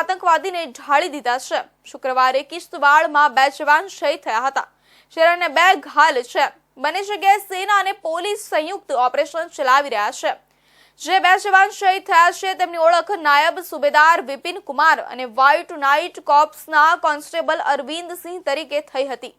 આતંકવાદીને ઢાળી દીધા છે. શુક્રવારે કિશ્તવાડમાં બે જવાન શહીદ થયા હતા. શહેરને બે ઘાલ છે. બંને જગ્યાએ સેના અને પોલીસ સંયુક્ત ઓપરેશન ચલાવી રહ્યા છે. જે બે જવાન શહીદ થયા છે, તેમની ઓળખ નાયબ સુબેદાર વિપિન કુમાર અને વાઇટ નાઇટ કોપ્સના કોન્સ્ટેબલ અરવિંદસિંહ તરીકે થઈ હતી.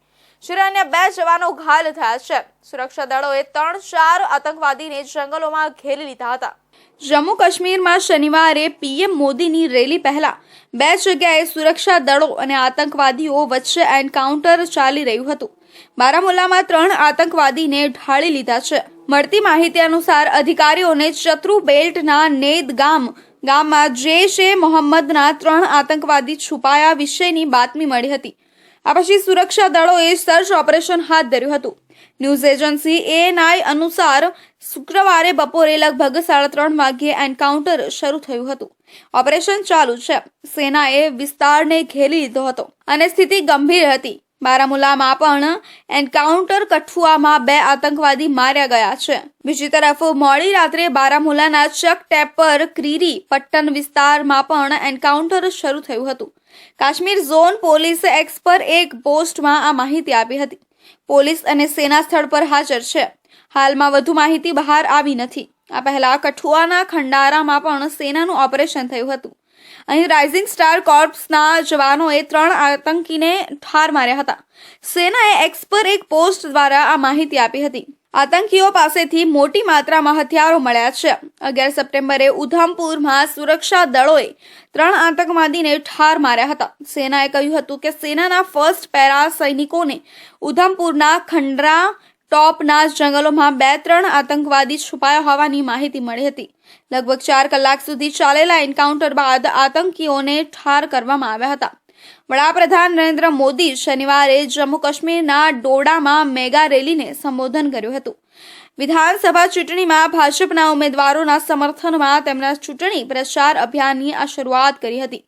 અન્ય બે જવાનો ઘાયલ થયા છે. સુરક્ષા દળોએ ત્રણ, ચાર આતંકવાદીને જંગલોમાં ઘેરી લીધા હતા. જમ્મુ કાશ્મીરમાં શનિવારે પીએમ મોદીની રેલી પહેલા બે જગ્યાએ સુરક્ષા દળો અને આતંકવાદીઓ વચ્ચે એન્કાઉન્ટર ચાલી રહ્યું હતું. બારામુલ્લામાં ત્રણ આતંકવાદીને ઢાળી લીધા છે. મળતી માહિતી અનુસાર અધિકારીઓને ચત્રુ બેલ્ટના નેદ ગામ, ગામમાં જૈશ એ મોહમ્મદના ત્રણ આતંકવાદી છુપાયા વિશેની બાતમી મળી હતી. આ પછી સુરક્ષા દળોએ સર્ચ ઓપરેશન હાથ ધર્યું હતું. ન્યૂઝ એજન્સી એએનઆઈ અનુસાર શુક્રવારે બપોરે લગભગ સાડા ત્રણ વાગ્યે એન્કાઉન્ટર શરૂ થયું હતું. ઓપરેશન ચાલુ છે. સેનાએ વિસ્તારને ઘેરી લીધો હતો અને સ્થિતિ ગંભીર હતી. બારામુલામાં પણ એન્કાઉન્ટર કઠુઆમાં બે આતંકવાદી માર્યા ગયા છે. બીજી તરફ મોડી રાત્રે બારામુલાના ચક ટેપર ક્રીરી પટ્ટન વિસ્તારમાં પણ એન્કાઉન્ટર શરૂ થયું હતું. કાશ્મીર ઝોન પોલીસે એક્સ એક પોસ્ટમાં આ માહિતી આપી હતી. પોલીસ અને સેના સ્થળ પર હાજર છે. હાલમાં વધુ માહિતી બહાર આવી નથી. આ પહેલા કઠુઆના ખંડારામાં પણ સેનાનું ઓપરેશન થયું હતું. અહીં રાઇઝિંગ સ્ટાર કોર્પ્સના જવાનોએ ત્રણ આતંકીને ઠાર માર્યા હતા. સેનાએ એક્સ પર એક પોસ્ટ દ્વારા આ માહિતી આપી હતી. આતંકીઓ પાસેથી મોટી માત્રામાં હથિયારો મળ્યા છે. અગિયાર સપ્ટેમ્બરે ઉધમપુરમાં સુરક્ષા દળોએ ત્રણ આતંકવાદીને ઠાર માર્યા હતા. સેનાએ કહ્યું હતું કે સેનાના ફર્સ્ટ પેરા સૈનિકોને ઉધમપુરના ખંડરા ટોપના જંગલોમાં બે ત્રણ આતંકવાદી છુપાયા હોવાની માહિતી મળી હતી. લગભગ ચાર કલાક સુધી ચાલેલા એન્કાઉન્ટર બાદ આતંકીઓને ઠાર કરવામાં આવ્યા હતા. વડાપ્રધાન નરેન્દ્ર મોદી શનિવારે જમ્મુ કાશ્મીરના ડોડામાં મેગા રેલીને સંબોધન કર્યું હતું. વિધાનસભા ચૂંટણીમાં ભાજપના ઉમેદવારોના સમર્થનમાં તેમના ચૂંટણી પ્રચાર અભિયાનની આ શરૂઆત કરી હતી.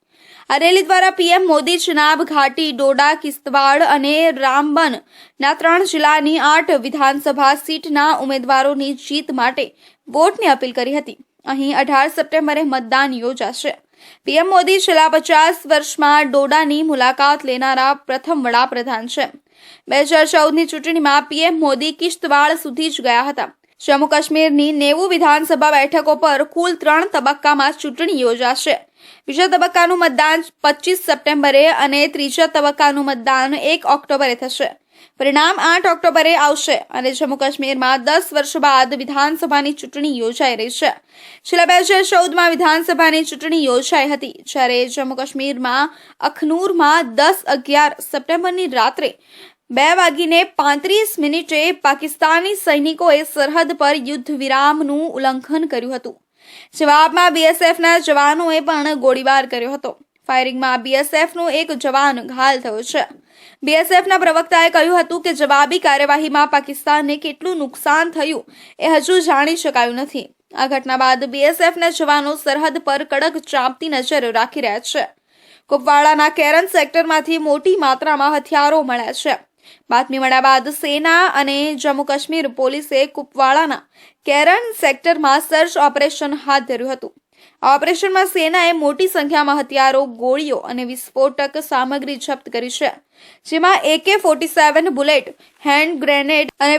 આ રેલી દ્વારા પીએમ મોદી ચનાબ ઘાટી, ડોડા, કિસ્તવાડ અને રામબન ના ત્રણ જિલ્લાની આઠ વિધાનસભા સીટના ઉમેદવારોની જીત માટે વોટની અપીલ કરી હતી. અહીં અઢાર સપ્ટેમ્બરે મતદાન યોજાશે. પીએમ મોદી છેલ્લા પચાસ વર્ષમાં ડોડાની મુલાકાત લેનારા પ્રથમ વડાપ્રધાન છે. બે હજાર ચૌદની ચૂંટણીમાં પીએમ મોદી કિશ્તવાડ સુધી જ ગયા હતા. જમ્મુ કાશ્મીરની નેવું વિધાનસભા બેઠકો પર કુલ ત્રણ તબક્કામાં ચૂંટણી યોજાશે. બીજા તબક્કાનું મતદાન પચીસ સપ્ટેમ્બરે અને ત્રીજા તબક્કાનું મતદાન એક ઓક્ટોબરે થશે. પરિણામ આઠ ઓક્ટોબરે આવશે અને જમ્મુ કાશ્મીરમાં દસ વર્ષ બાદ વિધાનસભાની ચૂંટણી યોજાઈ રહી છે. છેલ્લા બે હજાર ચૌદમાં વિધાનસભાની ચૂંટણી યોજાઈ હતી, જ્યારે જમ્મુ કાશ્મીરમાં અખનૂરમાં દસ અગિયાર સપ્ટેમ્બરની રાત્રે બે વાગીને પાંત્રીસ મિનિટે પાકિસ્તાની સૈનિકોએ સરહદ પર યુદ્ધ વિરામનું ઉલ્લંઘન કર્યું હતું. જવાબમાં બીએસએફના જવાનોએ પણ ગોળીબાર કર્યો હતો. ફાયરિંગમાં બીએસએફનો એક જવાન ઘાયલ થયો છે. બીએસએફના પ્રવક્તાએ કહ્યું હતું કે જવાબી કાર્યવાહીમાં પાકિસ્તાનને કેટલું નુકસાન થયું એ હજુ જાણી શકાયું નથી. આ ઘટના બાદ બીએસએફના જવાનો સરહદ પર કડક ચાંપતી નજર રાખી રહ્યા છે. કુપવાડાના કેરન સેક્ટરમાંથી મોટી માત્રામાં હથિયારો મળ્યા છે. બાતમી મળ્યા બાદ સેના અને જમ્મુ કાશ્મીર પોલીસે કુપવાડાના કેરન સેક્ટરમાં સર્ચ ઓપરેશન હાથ ધર્યું હતું. આ ઓપરેશનમાં સેનાએ મોટી સંખ્યામાં હથિયારો, ગોળીઓ અને વિસ્ફોટક સામગ્રી જપ્ત કરી છે, જેમાં AK forty seven bullet, hand grenade અને